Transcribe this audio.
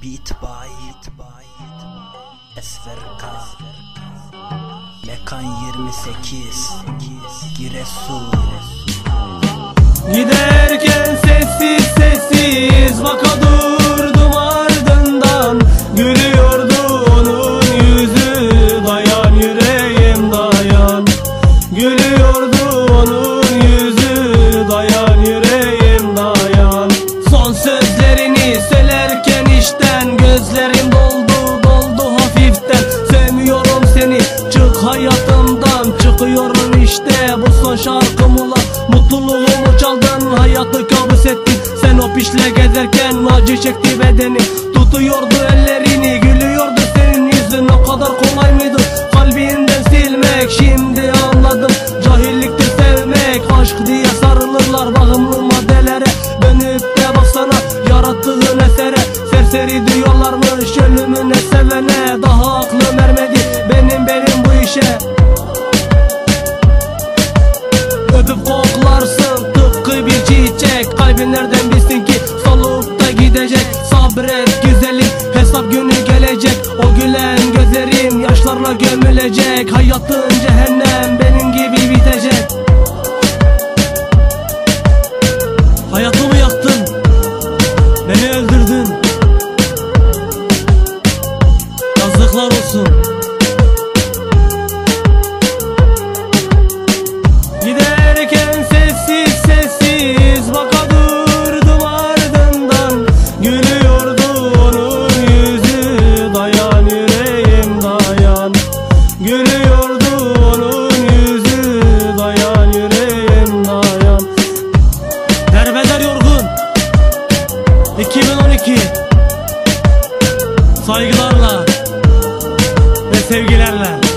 Beat by SVRK Mekan 28 Giresun. Giderken sessiz sessiz vaka çıkıyorum işte bu son şarkım ulan Mutluluğumu çaldın hayatı kabus ettin. Sen o pişle gezerken acı çekti bedeni. Tutuyordu ellerini gülüyordu senin yüzün. O kadar kolay mıydı? Kalbinden silmek Şimdi anladım. Cahilliktir sevmek Aşk diye sarılırlar bağımlı maddelere. Dönüp de baksana yarattığın esere. Serseri diyorlarmış ölümüne sevene Daha koklarsın tıpkı bir çiçek. Kalbin nereden bilsin ki? Solup da gidecek. Sabret güzelim hesap günü gelecek. O gülen gözlerin yaşlarla gömülecek. Hayatın cehennem Saygılarla ve sevgilerle